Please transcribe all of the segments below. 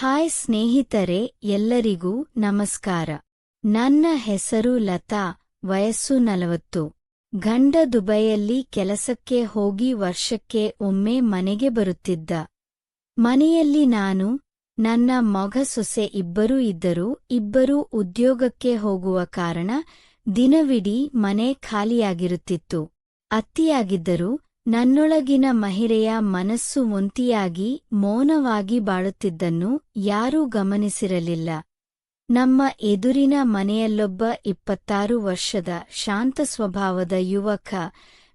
Hi ಸ್ನೇಹಿತರೆ, ಎಲ್ಲರಿಗೂ ನಮಸ್ಕಾರ. ನನ್ನ ಹೆಸರು ಲತಾ, ವಯಸ್ಸು ನಲವತ್ತು. ಗಂಡ ದುಬೈಯಲ್ಲಿ ಕೆಲಸಕ್ಕೆ ಹೋಗಿ ವರ್ಷಕ್ಕೆ ಒಮ್ಮೆ ಮನೆಗೆ ಬರುತ್ತಿದ್ದ. ಮನೆಯಲ್ಲಿ ನಾನು, ನನ್ನ ಮಗ ಸೊಸೆ ಇಬ್ಬರೂ ಇದ್ದರೂ, ಇಬ್ಬರೂ ಉದ್ಯೋಗಕ್ಕೆ ಹೋಗುವ ಕಾರಣ ದಿನವಿಡೀ ಮನೆ ಖಾಲಿಯಾಗಿರುತ್ತಿತ್ತು. ಅತ್ತಿಯಾಗಿದ್ದರೂ ನನ್ನೊಳಗಿನ ಮಹಿಳೆಯ ಮನಸ್ಸು ಒಂತಿಯಾಗಿ ಮೌನವಾಗಿ ಬಾಳುತ್ತಿದ್ದನ್ನು ಯಾರೂ ಗಮನಿಸಿರಲಿಲ್ಲ. ನಮ್ಮ ಎದುರಿನ ಮನೆಯಲ್ಲೊಬ್ಬ ಇಪ್ಪತ್ತಾರು ವರ್ಷದ ಶಾಂತ ಸ್ವಭಾವದ ಯುವಕ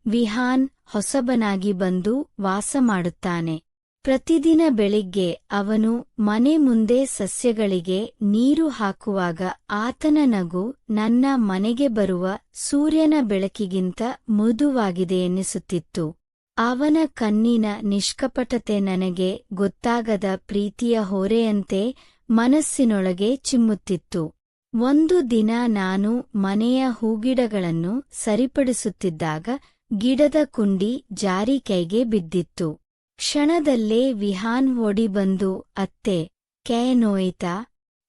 ವಿಹಾನ್ ಹೊಸಬನಾಗಿ ಬಂದು ವಾಸ ಮಾಡುತ್ತಾನೆ. ಪ್ರತಿದಿನ ಬೆಳಿಗ್ಗೆ ಅವನು ಮನೆ ಮುಂದೆ ಸಸ್ಯಗಳಿಗೆ ನೀರು ಹಾಕುವಾಗ ಆತನ ನಗು ನನ್ನ ಮನೆಗೆ ಬರುವ ಸೂರ್ಯನ ಬೆಳಕಿಗಿಂತ ಮೃದುವಾಗಿದೆ ಎನ್ನಿಸುತ್ತಿತ್ತು. ಅವನ ಕಣ್ಣಿನ ನಿಷ್ಕಪಟತೆ ನನಗೆ ಗೊತ್ತಾಗದ ಪ್ರೀತಿಯ ಹೊರೆಯಂತೆ ಮನಸ್ಸಿನೊಳಗೆ ಚಿಮ್ಮುತ್ತಿತ್ತು. ಒಂದು ದಿನ ನಾನು ಮನೆಯ ಹೂಗಿಡಗಳನ್ನು ಸರಿಪಡಿಸುತ್ತಿದ್ದಾಗ ಗಿಡದ ಕುಂಡಿ ಜಾರಿ ಕೈಗೆ ಬಿದ್ದಿತ್ತು. ಕ್ಷಣದಲ್ಲೇ ವಿಹಾನ್ ಓಡಿ ಬಂದು ಅತ್ತೆ ಕೈ ನೋಯಿತಾ?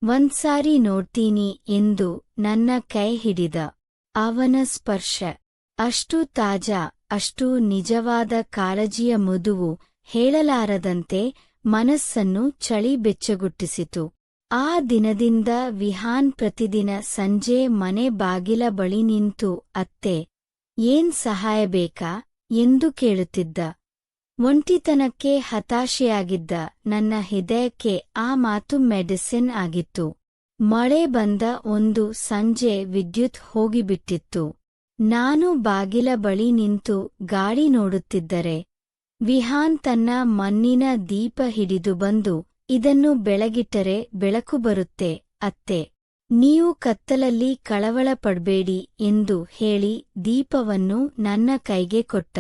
ಒಂದ್ಸಾರಿ ನೋಡ್ತೀನಿ ಎಂದು ನನ್ನ ಕೈ ಹಿಡಿದ ಅವನ ಸ್ಪರ್ಶ. ಅಷ್ಟು ತಾಜಾ ಅಷ್ಟು ನಿಜವಾದ ಕಾಳಜಿಯ ಮುದುವು ಹೇಳಲಾರದಂತೆ ಮನಸ್ಸನ್ನು ಚಳಿ ಬೆಚ್ಚಗುಟ್ಟಿಸಿತು. ಆ ದಿನದಿಂದ ವಿಹಾನ್ ಪ್ರತಿದಿನ ಸಂಜೆ ಮನೆ ಬಾಗಿಲ ಬಳಿ ನಿಂತು, ಅತ್ತೆ, ಏನ್ ಸಹಾಯ ಬೇಕಾ? ಎಂದು ಕೇಳುತ್ತಿದ್ದ. ಒಂಟಿತನಕ್ಕೆ ಹತಾಶೆಯಾಗಿದ್ದ ನನ್ನ ಹೃದಯಕ್ಕೆ ಆ ಮಾತು ಮೆಡಿಸಿನ್ ಆಗಿತ್ತು. ಮಳೆ ಬಂದ ಒಂದು ಸಂಜೆ ವಿದ್ಯುತ್ ಹೋಗಿಬಿಟ್ಟಿತ್ತು. ನಾನು ಬಾಗಿಲ ಬಳಿ ನಿಂತು ಗಾಳಿ ನೋಡುತ್ತಿದ್ದರೆ, ವಿಹಾನ್ ತನ್ನ ಮಣ್ಣಿನ ದೀಪ ಹಿಡಿದು ಬಂದು, ಇದನ್ನು ಬೆಳಗಿಟ್ಟರೆ ಬೆಳಕು ಬರುತ್ತೆ, ಅತ್ತೆ. ನೀವು ಕತ್ತಲಲ್ಲಿ ಕಳವಳ ಪಡ್ಬೇಡಿ ಎಂದು ಹೇಳಿ ದೀಪವನ್ನು ನನ್ನ ಕೈಗೆ ಕೊಟ್ಟ.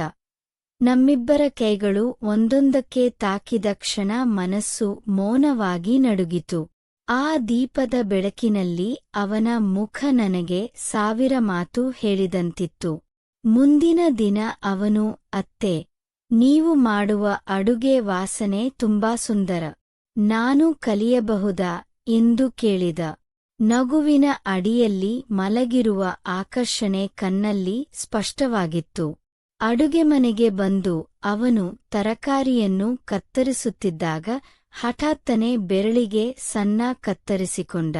ನಮ್ಮಿಬ್ಬರ ಕೈಗಳು ಒಂದೊಂದಕ್ಕೆ ತಾಕಿದ ಕ್ಷಣ ಮನಸ್ಸು ಮೌನವಾಗಿ ನಡುಗಿತು. ಆ ದೀಪದ ಬೆಳಕಿನಲ್ಲಿ ಅವನ ಮುಖ ನನಗೆ ಸಾವಿರ ಮಾತು ಹೇಳಿದಂತಿತ್ತು. ಮುಂದಿನ ದಿನ ಅವನು, ಅತ್ತೆ, ನೀವು ಮಾಡುವ ಅಡುಗೆ ವಾಸನೆ ತುಂಬಾ ಸುಂದರ. ನಾನು ಕಲಿಯಬಹುದಾ? ಎಂದು ಕೇಳಿದ. ನಗುವಿನ ಅಡಿಯಲ್ಲಿ ಮಲಗಿರುವ ಆಕರ್ಷಣೆ ಕಣ್ಣಲ್ಲಿ ಸ್ಪಷ್ಟವಾಗಿತ್ತು. ಅಡುಗೆ ಮನೆಗೆ ಬಂದು ಅವನು ತರಕಾರಿಯನ್ನು ಕತ್ತರಿಸುತ್ತಿದ್ದಾಗ ಹಠಾತ್ತನೆ ಬೆರಳಿಗೆ ಸಣ್ಣ ಕತ್ತರಿಸಿಕೊಂಡ.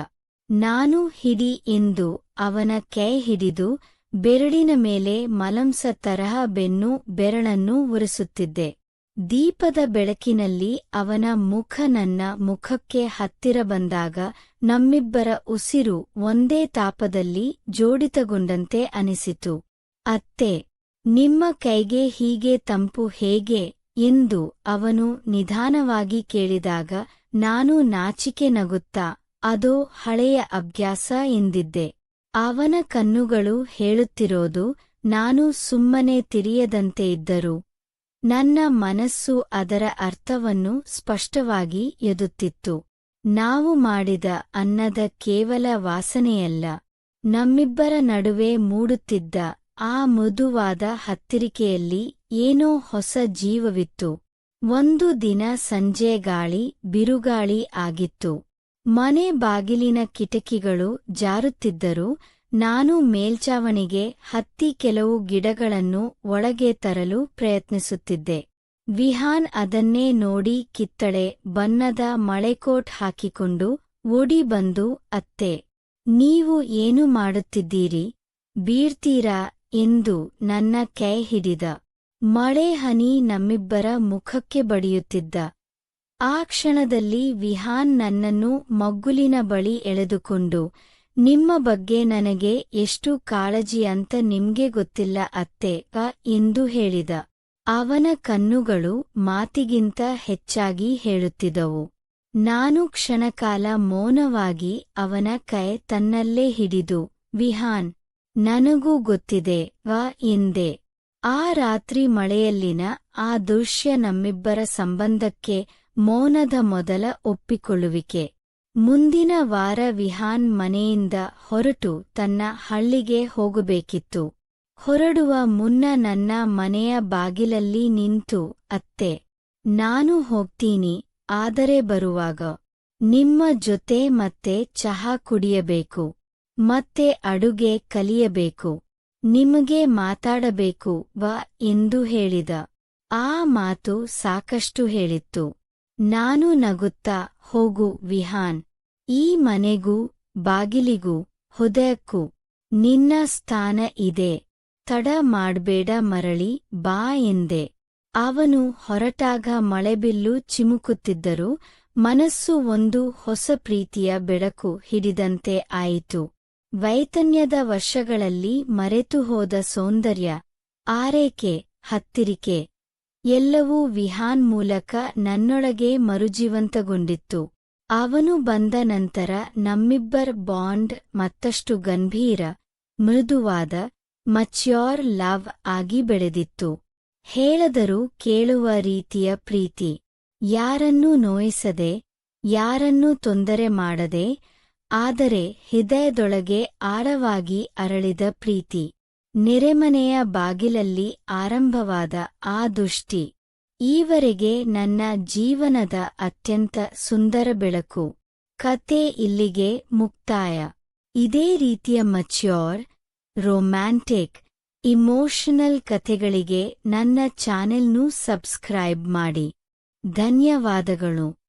ನಾನು ಹಿಡಿ ಎಂದು ಅವನ ಕೈ ಹಿಡಿದು ಬೆರಳಿನ ಮೇಲೆ ಮಲಂಸ ತರಹ ಬೆನ್ನು ಬೆರಳನ್ನು ಒರೆಸುತ್ತಿದ್ದೆ ದೀಪದ ಬೆಳಕಿನಲ್ಲಿ ಅವನ ಮುಖ ನನ್ನ ಮುಖಕ್ಕೆ ಹತ್ತಿರ ಬಂದಾಗ ನಮ್ಮಿಬ್ಬರ ಉಸಿರು ಒಂದೇ ತಾಪದಲ್ಲಿ ಜೋಡಿತಗೊಂಡಂತೆ ಅನಿಸಿತು. ಅತ್ತೆ ನಿಮ್ಮ ಕೈಗೆ ಹೀಗೆ ತಂಪು ಹೇಗೆ? ಎಂದು ಅವನು ನಿಧಾನವಾಗಿ ಕೇಳಿದಾಗ, ನಾನು ನಾಚಿಕೆ ನಗುತ್ತಾ, ಅದೋ ಹಳೆಯ ಅಭ್ಯಾಸ ಎಂದಿದ್ದೆ. ಅವನ ಕಣ್ಣುಗಳು ಹೇಳುತ್ತಿರೋದು, ನಾನು ಸುಮ್ಮನೆ ತಿರಿಯದಂತೆ ಇದ್ದರು. ನನ್ನ ಮನಸ್ಸು ಅದರ ಅರ್ಥವನ್ನು ಸ್ಪಷ್ಟವಾಗಿ ಎದುತ್ತಿತ್ತು. ನಾವು ಮಾಡಿದ ಅನ್ನದ ಕೇವಲ ವಾಸನೆಯಲ್ಲ. ನಮ್ಮಿಬ್ಬರ ನಡುವೆ ಮೂಡುತ್ತಿದ್ದ ಆ ಮೃದುವಾದ ಹತ್ತಿರಿಕೆಯಲ್ಲಿ ಏನೋ ಹೊಸ ಜೀವವಿತ್ತು. ಒಂದು ದಿನ ಸಂಜೆ ಗಾಳಿ, ಬಿರುಗಾಳಿ ಆಗಿತ್ತು. ಮನೆ ಬಾಗಿಲಿನ ಕಿಟಕಿಗಳು ಜಾರುತ್ತಿದ್ದರೂ ನಾನು ಮೇಲ್ಚಾವಣಿಗೆ ಹತ್ತಿ ಕೆಲವು ಗಿಡಗಳನ್ನು ಒಳಗೆ ತರಲು ಪ್ರಯತ್ನಿಸುತ್ತಿದ್ದೆ. ವಿಹಾನ್ ಅದನ್ನೇ ನೋಡಿ ಕಿತ್ತಳೆ ಬಣ್ಣದ ಮಳೆಕೋಟ್ ಹಾಕಿಕೊಂಡು ಓಡಿ ಬಂದು ಅತ್ತೆ, ನೀವು ಏನು ಮಾಡುತ್ತಿದ್ದೀರಿ? ಬೀಳ್ತೀರಾ? ಎಂದು ನನ್ನ ಕೈ ಹಿಡಿದ. ಮಳೆ ಹನಿ ನಮ್ಮಿಬ್ಬರ ಮುಖಕ್ಕೆ ಬಡಿಯುತ್ತಿದ್ದ. ಆ ಕ್ಷಣದಲ್ಲಿ ವಿಹಾನ್ ನನ್ನನ್ನು ಮಗ್ಗುಲಿನ ಬಳಿ ಎಳೆದುಕೊಂಡು, ನಿಮ್ಮ ಬಗ್ಗೆ ನನಗೆ ಎಷ್ಟು ಕಾಳಜಿ ಅಂತ ನಿಮ್ಗೆ ಗೊತ್ತಿಲ್ಲ ಅತ್ತೆ ಅ ಎಂದು ಹೇಳಿದ. ಅವನ ಕಣ್ಣುಗಳು ಮಾತಿಗಿಂತ ಹೆಚ್ಚಾಗಿ ಹೇಳುತ್ತಿದ್ದವು. ನಾನು ಕ್ಷಣಕಾಲ ಮೌನವಾಗಿ ಅವನ ಕೈ ತನ್ನಲ್ಲೇ ಹಿಡಿದು, ವಿಹಾನ್ ನನಗೂ ಗೊತ್ತಿದೆ, ವ ಎಂದೆ. ಆ ರಾತ್ರಿ ಮಳೆಯಲ್ಲಿನ ಆ ದೃಶ್ಯ ನಮ್ಮಿಬ್ಬರ ಸಂಬಂಧಕ್ಕೆ ಮೌನದ ಮೊದಲ ಒಪ್ಪಿಕೊಳ್ಳುವಿಕೆ. ಮುಂದಿನ ವಾರ ವಿಹಾನ್ ಮನೆಯಿಂದ ಹೊರಟು ತನ್ನ ಹಳ್ಳಿಗೆ ಹೋಗಬೇಕಿತ್ತು. ಹೊರಡುವ ಮುನ್ನ ನನ್ನ ಮನೆಯ ಬಾಗಿಲಲ್ಲಿ ನಿಂತು, ಅತ್ತೆ, ನಾನು ಹೋಗ್ತೀನಿ, ಆದರೆ ಬರುವಾಗ. ನಿಮ್ಮ ಜೊತೆ ಮತ್ತೆ ಚಹಾ ಕುಡಿಯಬೇಕು. ಮತ್ತೆ ಅಡುಗೆ ಕಲಿಯಬೇಕು. ನಿಮಗೆ ಮಾತಾಡಬೇಕು, ವ ಎಂದು ಹೇಳಿದ. ಆ ಮಾತು ಸಾಕಷ್ಟು ಹೇಳಿತ್ತು. ನಾನು ನಗುತ್ತಾ, ಹೋಗು ವಿಹಾನ್. ಈ ಮನೆಗೂ, ಬಾಗಿಲಿಗೂ, ಹೃದಯಕ್ಕೂ ನಿನ್ನ ಸ್ಥಾನ ಇದೆ. ತಡ ಮಾಡ್ಬೇಡ ಮರಳಿ, ಬಾ ಎಂದೆ. ಅವನು ಹೊರಟಾಗ ಮಳೆಬಿಲ್ಲು ಚಿಮುಕುತ್ತಿದ್ದರೂ ಮನಸ್ಸು ಒಂದು ಹೊಸ ಪ್ರೀತಿಯ ಬೆಳಕು ಹಿಡಿದಂತೆ ಆಯಿತು. ವೈತನ್ಯದ ವರ್ಷಗಳಲ್ಲಿ ಮರೆತುಹೋದ ಸೌಂದರ್ಯ, ಆರೈಕೆ, ಹತ್ತಿರಿಕೆ, ಎಲ್ಲವೂ ವಿಹಾನ್ ಮೂಲಕ ನನ್ನೊಳಗೆ ಮರುಜೀವಂತಗೊಂಡಿತ್ತು. ಅವನು ಬಂದ ನಂತರ ನಮ್ಮಿಬ್ಬರ ಬಾಂಡ್ ಮತ್ತಷ್ಟು ಗಂಭೀರ, ಮೃದುವಾದ, ಮಚ್ಯೋರ್ ಲವ್ ಆಗಿ ಬೆಳೆದಿತ್ತು. ಹೇಳದರೂ ಕೇಳುವ ರೀತಿಯ ಪ್ರೀತಿ, ಯಾರನ್ನೂ ನೋಯಿಸದೆ, ಯಾರನ್ನೂ ತೊಂದರೆ ಮಾಡದೆ ಆದರೆ ಹೃದಯದೊಳಗೆ ಆಳವಾಗಿ ಅರಳಿದ ಪ್ರೀತಿ. ನೆರೆಮನೆಯ ಬಾಗಿಲಲ್ಲಿ ಆರಂಭವಾದ ಆ ದುಷ್ಟಿ. ಈವರೆಗೆ ನನ್ನ ಜೀವನದ ಅತ್ಯಂತ ಸುಂದರ ಬೆಳಕು. ಕತೆ ಇಲ್ಲಿಗೆ ಮುಕ್ತಾಯ. ಇದೇ ರೀತಿಯ ಮಚ್ಯೋರ್ ರೊಮ್ಯಾಂಟಿಕ್ ಇಮೋಷನಲ್ ಕಥೆಗಳಿಗೆ ನನ್ನ ಚಾನೆಲ್ನೂ ಸಬ್ಸ್ಕ್ರೈಬ್ ಮಾಡಿ. ಧನ್ಯವಾದಗಳು.